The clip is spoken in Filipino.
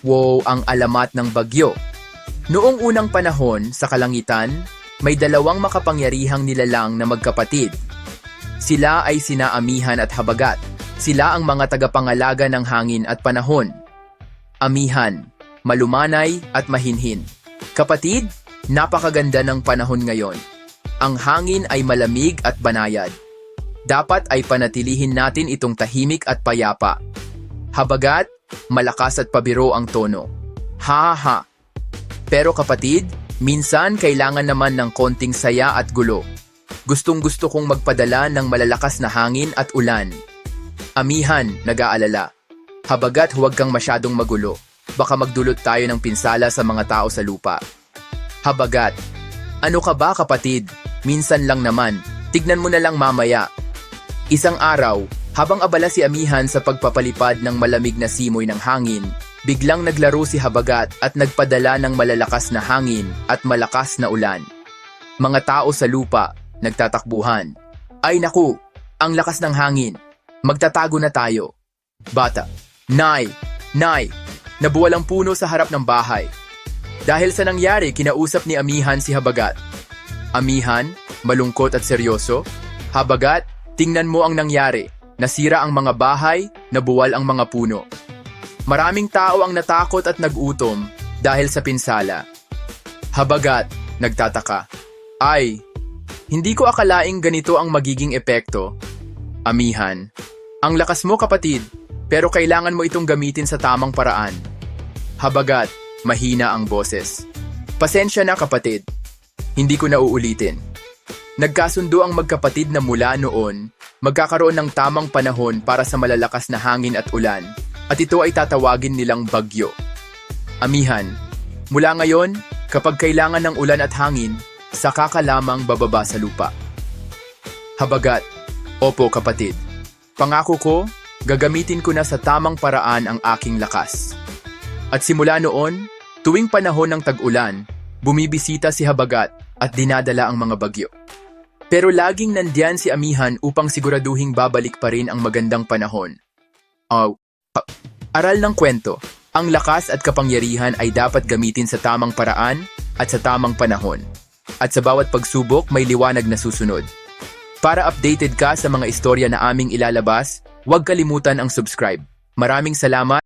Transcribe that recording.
Wow ang alamat ng bagyo. Noong unang panahon sa kalangitan, may dalawang makapangyarihang nilalang na magkapatid. Sila ay sina Amihan at Habagat. Sila ang mga tagapangalaga ng hangin at panahon. Amihan, malumanay at mahinhin. Kapatid, napakaganda ng panahon ngayon. Ang hangin ay malamig at banayad. Dapat ay panatilihin natin itong tahimik at payapa. Habagat, malakas at pabiro ang tono. Ha ha. Pero kapatid, minsan kailangan naman ng konting saya at gulo. Gustong gusto kong magpadala ng malalakas na hangin at ulan. Amihan, nag-aalala. Habagat huwag kang masyadong magulo. Baka magdulot tayo ng pinsala sa mga tao sa lupa. Habagat, ano ka ba kapatid? Minsan lang naman. Tignan mo na lang mamaya. Isang araw, habang abala si Amihan sa pagpapalipad ng malamig na simoy ng hangin, biglang naglaro si Habagat at nagpadala ng malalakas na hangin at malakas na ulan. Mga tao sa lupa, nagtatakbuhan. Ay naku, ang lakas ng hangin. Magtatago na tayo. Bata, Nay, Nay, nabuwal ang puno sa harap ng bahay. Dahil sa nangyari, kinausap ni Amihan si Habagat. Amihan, malungkot at seryoso. Habagat, tingnan mo ang nangyari. Nasira ang mga bahay, nabuwal ang mga puno. Maraming tao ang natakot at nagutom dahil sa pinsala. Habagat, nagtataka. Ay, hindi ko akalaing ganito ang magiging epekto. Amihan, ang lakas mo kapatid, pero kailangan mo itong gamitin sa tamang paraan. Habagat, mahina ang boses. Pasensya na kapatid, hindi ko na uulitin. Nagkasundo ang magkapatid na mula noon, magkakaroon ng tamang panahon para sa malalakas na hangin at ulan, at ito ay tatawagin nilang bagyo. Amihan, mula ngayon, kapag kailangan ng ulan at hangin, saka ka lamang bababa sa lupa. Habagat, opo kapatid, pangako ko, gagamitin ko na sa tamang paraan ang aking lakas. At simula noon, tuwing panahon ng tag-ulan, bumibisita si Habagat at dinadala ang mga bagyo. Pero laging nandyan si Amihan upang siguraduhing babalik pa rin ang magandang panahon. Ah, aral ng kwento, ang lakas at kapangyarihan ay dapat gamitin sa tamang paraan at sa tamang panahon. At sa bawat pagsubok may liwanag na susunod. Para updated ka sa mga istorya na aming ilalabas, huwag kalimutan ang subscribe. Maraming salamat